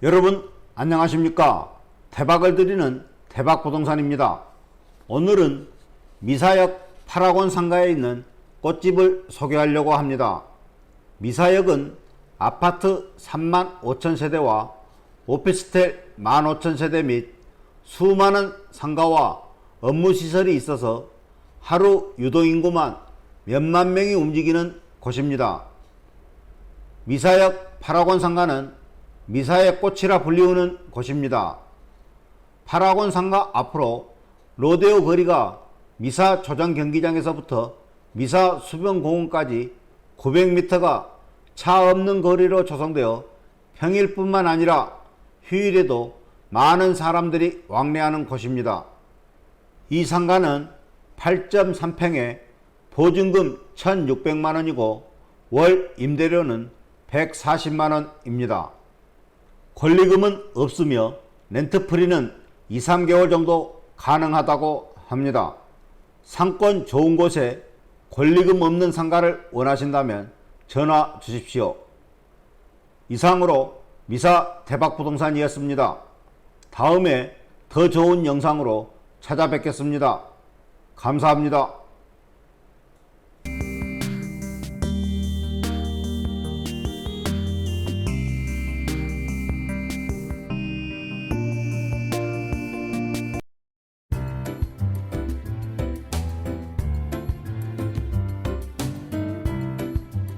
여러분 안녕하십니까? 대박을 드리는 대박부동산입니다. 오늘은 미사역 파라곤 상가에 있는 꽃집을 소개하려고 합니다. 미사역은 아파트 3만 5천 세대와 오피스텔 1만 5천 세대 및 수많은 상가와 업무시설이 있어서 하루 유동인구만 몇만 명이 움직이는 곳입니다. 미사역 파라곤 상가는 미사의 꽃이라 불리우는 곳입니다. 파라곤 상가 앞으로 로데오 거리가 미사 조장 경기장에서부터 미사 수변공원까지 900m가 차 없는 거리로 조성되어 평일뿐만 아니라 휴일에도 많은 사람들이 왕래하는 곳입니다. 이 상가는 8.3평에 보증금 1,600만 원이고 월 임대료는 140만 원입니다. 권리금은 없으며 렌트프리는 2, 3개월 정도 가능하다고 합니다. 상권 좋은 곳에 권리금 없는 상가를 원하신다면 전화 주십시오. 이상으로 미사 대박부동산이었습니다. 다음에 더 좋은 영상으로 찾아뵙겠습니다. 감사합니다.